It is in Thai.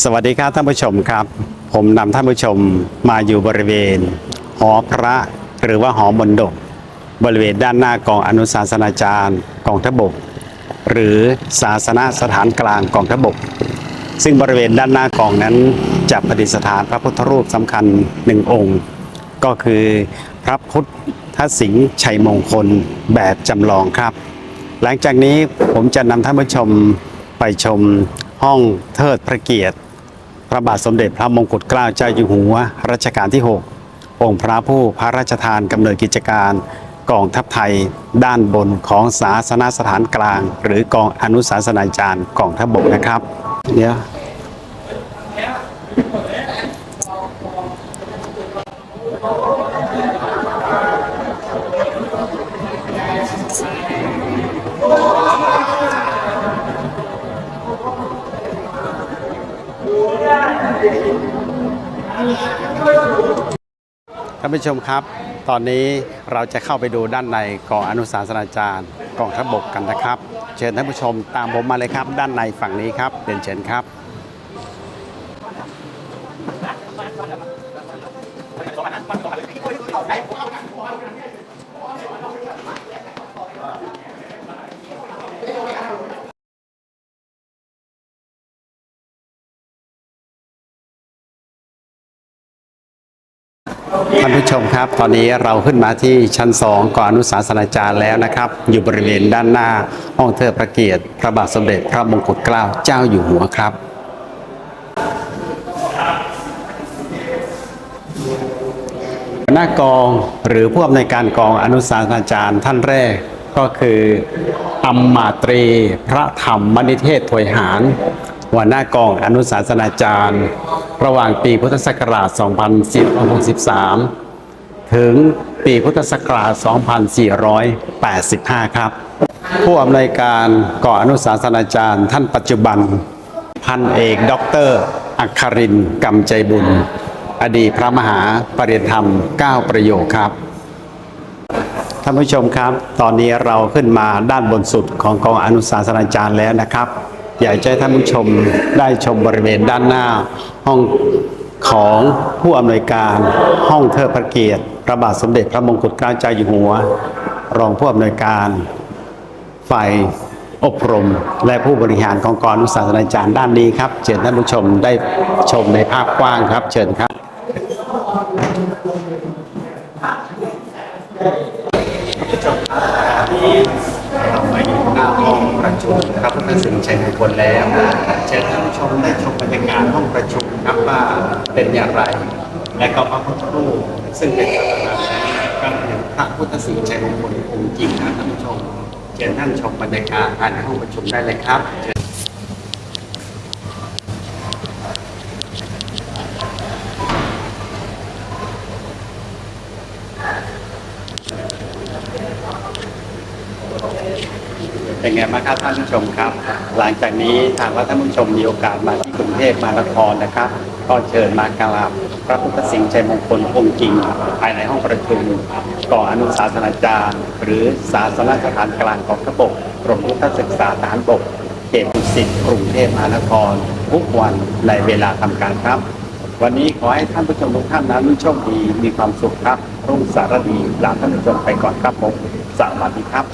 สวัสดีครับท่านผู้ชมครับ ผมนำท่านผู้ชมมาอยู่บริเวณ หอพระหรือว่าหอมนดบบริเวณด้านหน้ากองอนุสาสนาจารย์กองทพบก หรือศาสนสถานกลางกองทพบก ซึ่งบริเวณด้านหน้ากองนั้นจะประดิษฐานพระพุทธรูปสำคัญหนึ่งองค์ ก็คือพระพุทธสิงห์ชัยมงคลแบบจำลองครับ หลังจากนี้ผมจะนำท่านผู้ชมไปชม ห้องเทิดพระเกียรติ พระบาทสมเด็จพระมงกุฎเกล้าเจ้าอยู่หัวรัชกาลที่ 6 องค์พระผู้พระราชทานกำเนิดกิจการกองทัพไทย ด้านบนของศาสนสถานกลาง หรือกองอนุสาสนาจารย์กองทัพบกนะครับ เดี๋ยว ท่านผู้ชมครับ ตอนนี้เราจะเข้าไปดูด้านในกองอนุสาสนาจารย์กองทัพบกกันนะครับ เชิญท่านผู้ชมตามผมมาเลยครับ ด้านในฝั่งนี้ครับเดินเชิญครับ ท่านผู้ชมครับ ตอนนี้เราขึ้นมาที่ชั้น2ก่อนอนุสาสนาจารย์แล้วนะครับ อยู่บริเวณด้านหน้าห้องเทิดพระเกียรติ พระบาทสมเด็จพระมงกุฎเกล้าเจ้าอยู่หัวครับหัวหน้ากองหรือผู้อำนวยการกองอนุสาสนาจารย์ท่านแรกก็คืออัมมาตรีพระธรรมมณิเทศถวยหาร หัวหน้ากองอนุสาสนาจารย์ ระหว่างปีพุทธศักราช 2463 ถึงปีพุทธศักราช 2485 ครับ ผู้อำนวยการกองอนุสาสนาจารย์ ท่านปัจจุบัน พันเอกด็อกเตอร์อัครินกำใจบุญ อดีตพระมหาปริยธรรม 9 ประโยคครับท่านผู้ชมครับ ตอนนี้เราขึ้นมาด้านบนสุดของกองอนุสาสนาจารย์แล้วนะครับ อยากจะให้ท่านผู้ชมได้ชมบริเวณด้านหน้า ห้องของผู้อำนวยการห้องเทิดพระเกียรติพระบาทสมเด็จพระมงกุฎเกล้าเจ้าอยู่หัว รองผู้อำนวยการฝ่ายอบรม และผู้บริหารของกองอนุสาสนาจารย์ด้านนี้ครับเชิญท่านผู้ชมได้ชมในภาพกว้างครับ เชิญครับที่ ห้องประชุมครับพระสิงห์ชัยมงคลแล้วเชิญท่านผู้ชมได้ชมบรรยากาศห้องประชุมครับว่าเป็นอย่างไร และก็พระพุทธรูปซึ่งเป็นศาสนาก็คือพระพุทธสิงชัยมงคลองค์จริงนะท่านผู้ชมเชิญท่านชมบรรยากาศภายในห้องประชุมได้เลยครับ เป็นไงบ้างครับท่านผู้ชมครับ หลังจากนี้ทางว่าท่านผู้ชมมีโอกาสมาที่กรุงเทพมหานครนะครับ ก็เชิญมากราบพระพุทธสิงห์ชัยมงคลองค์จริง ภายในห้องประชุมก่ออนุสาสนาจารย์ หรือศาสนสถานกลางกองทพบกกรมพุทธศึกษาทหารบกเขตดุสิตกรุงเทพมหานคร ทุกวันในเวลาทำการครับ วันนี้ขอให้ท่านผู้ชมทุกท่านนั้นโชคดีมีความสุขครับรุ่งสารดีลาท่านผู้ชมไปก่อนครับผมสวัสดีครับ